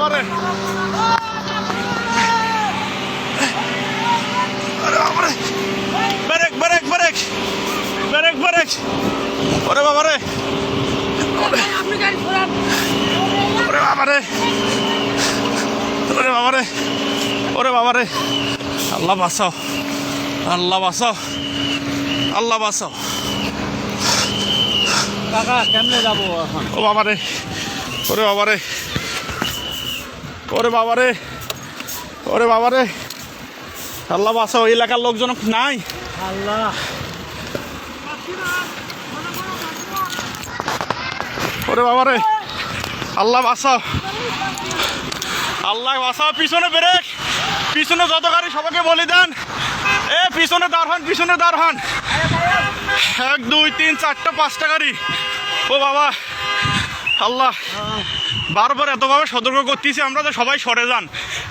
বাবারে। Brake brake brake brake brake ওরে বাবা রে বাবারে। ওরে বাবারে। ওরে বাবারে। আল্লাহ বাসাও আল্লাহ বাঁচাও। আল্লাহ বাসাও কাকা কেমনে যাব ও বাবা রে ওরে বাবা রে ওরে বাবা রে ওরে বাবা রে আল্লাহ বাঁচাও এই এলাকার লোকজন নাই। আল্লাহ। ওরে বাবা রে আল্লাহ বাঁচাও। আল্লাহ বাঁচাও পিছনে ব্রেক। পিছনে যত গাড়ি সবাইকে বলি দেন। এ পিছনে দাঁড় হন পিছনে দাঁড় হন। এক দুই তিন চারটা পাঁচটা গাড়ি। ও বাবা। আল্লাহ বারবার এতভাবে সতর্ক করতেছি আমরা তো সবাই সরে যান।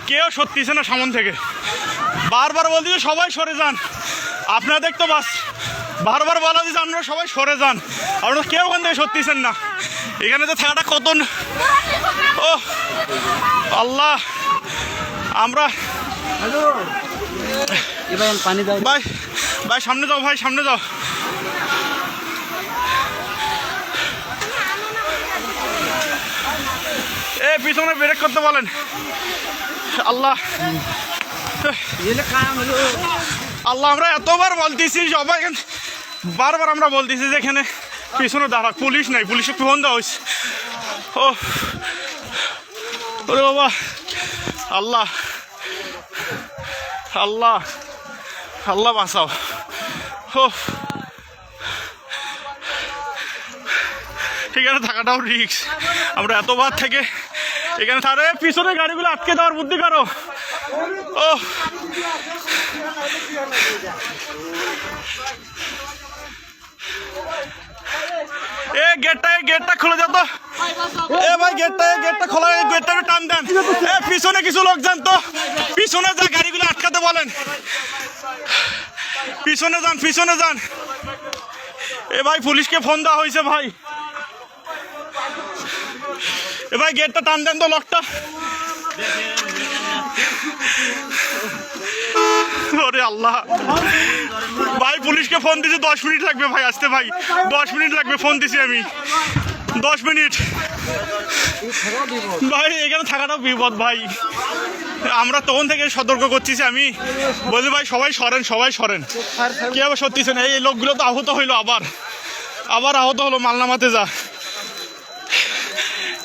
কেউ সত্যিছে না সামন থেকে। বারবার বলতেছি সবাই সরে যান। আপনারা তো বাস। বারবার বলা দিচ্ছে আপনারা সবাই সরে যান। আপনারা কেউ ওখান থেকে সত্যিছেন না। এখানে তো থাকাটা কত ন- ও আল্লাহ আমরা ভাই ভাই সামনে যাও ভাই সামনে যাও। এ, পিছনে ব্রেক করতে বলেন। আল্লাহ। আল্লাহ, আমরা এতবার বলতেছি, সবাই বারবার আমরা বলতেছি যে এখানে পিছনে দাঁড়া, পুলিশ নাই, পুলিশে ফোন দেওয়া হয়েছে। ওরে বাবা। আল্লাহ। আল্লাহ। আল্লাহ বাঁচাও। ও এখানে থাকাটাও রিক্স আমরা এতবার থেকে এখানে তাহলে পিছনে গাড়িগুলো আটকে দেওয়ার বুদ্ধি করো। ও এ গেটটা এই গেটটা খুলে যা তো। এ ভাই, গেটটা গেটটা খোলা এই গেটটা টান দেন। এ পিছনে কিছু লোক যান তো। পিছনে যা গাড়িগুলো আটকাতে বলেন। পিছনে যান পিছনে যান। এ ভাই, পুলিশকে ফোন দেওয়া হয়েছে ভাই। এ ভাই গেটটা টান দেন তো লকটা ওরে আল্লাহ। ভাই, পুলিশকে ফোন দিছি, দশ মিনিট লাগবে ভাই আসতে, ভাই। দশ মিনিট লাগবে ফোন দিছি আমি। দশ মিনিট। ভাই, এখানে থাকাটাও বিপদ, ভাই। আমরা তখন থেকে সতর্ক করতেছি আমি। বলছি, ভাই, সবাই সরেন সবাই সরেন। কে আবার সত্যিছে না এই লোকগুলো তো আহত হইল আবার। আবার আহত হলো, মালনামাতে যা।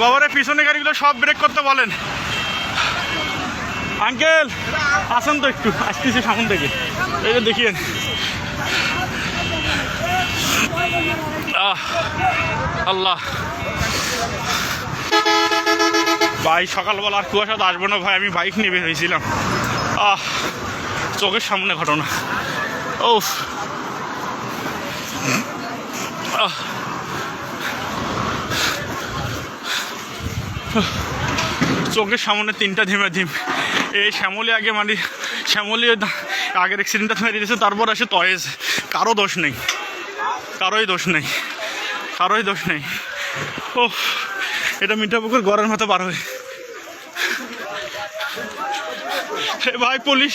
বাবারে পিছনে গাড়িগুলো সব ব্রেক করতে বলেন। আঙ্কেল আসেন তো একটু আসতেছি সামন থেকে। এই দেখিয়েন। আহ, আল্লাহ। ভাই সকালবেলা আর কুয়াশা তো আসব না ভাই আমি বাইক নিয়ে বের হয়েছিলাম। আহ চোখের সামনে ঘটনা। ও চোখের সামনে তিনটা ধিমে ধিম। এই শ্যামলি আগে মানে শ্যামলি আগের অ্যাক্সিডেন্টটা মেরে দিয়েছে, তারপর আসে তয়েজ। কারও দোষ নেই। কারোই দোষ নেই। কারোই দোষ নেই। ও এটা মিঠাপুকুর গড়ের মতো পার হয়ে। ভাই, পুলিশ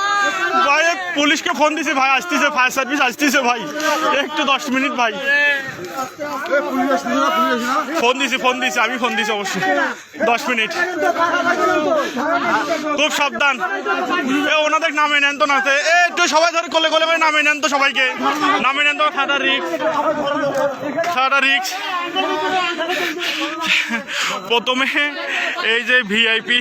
পুলিশকে ফোন দিছি, ভাই, আসতেছে ফায়ার সার্ভিস আসতেছে ভাই। একটু দশ মিনিট, ভাই। ফোন দিছি ফোন দিছি, আমি ফোন দিছি অবশ্যই দশ মিনিট। খুব সাবধান। এ, ওনাদের নামে নেন তো না। এ একটু সবাই ধরে কোলে কোলে নামে নেন তো সবাইকে। নামে নেন তো সাদা রিক্স সাদা রিক্স প্রথমে এই যে ভিআইপি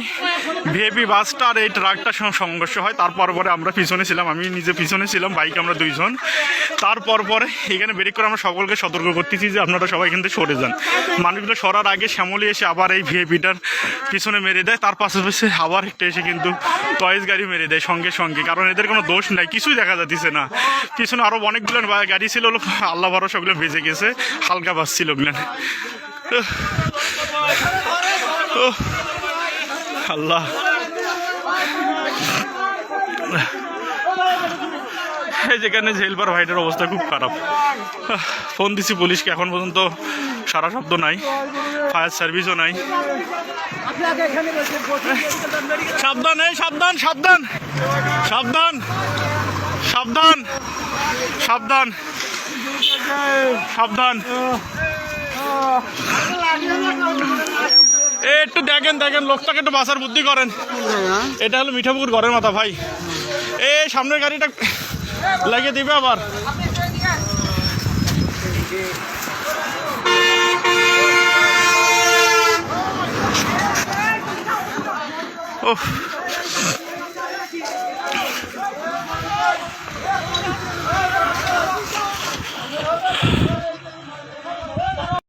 ভিআইপি বাসটা আর এই ট্রাকটার সঙ্গে সংঘর্ষ হয়। তারপর পরে আমরা পিছনে ছিলাম, আমি নিজে পিছনে ছিলাম, বাইক আমরা দুইজন। তারপর পরে এখানে বেরিয়ে করে আমরা সকলকে সতর্ক করতেছি যে আপনারা সবাই থেকে সরে যান। মানুষগুলো সরার আগে শ্যামলি এসে আবার এই ভিআইপিটার পিছনে মেরে দেয়। তার পাশাপাশি আবার একটা এসে কিন্তু টয়েস গাড়ি মেরে দেয় সঙ্গে সঙ্গে। কারণ এদের কোনো দোষ নাই, কিছুই দেখা যাচ্ছে না। পিছনে আরও অনেকগুলো গাড়ি ছিল আল্লাহ ভরসা ওগুলো ভেজে গেছে। হালকা বাস ছিল ওগুলো আল্লাহ। যেখানে জেলবার ভাইটার অবস্থা খুব খারাপ। ফোন দিছি পুলিশকে, এখন পর্যন্ত সারা শব্দ নাই ফায়ার সার্ভিসও নাই। সাবধান, এই সাবধান সাবধান সাবধান সাবধান সাবধান সাবধান। একটু দেখেন দেখেন, লোকটাকে একটু বাসার বুদ্ধি করেন। এটা হলো মিঠাপুকুর ঘরের মাথা, ভাই। এ, সামনের গাড়িটা লাগিয়ে দিবে আবার। ওহ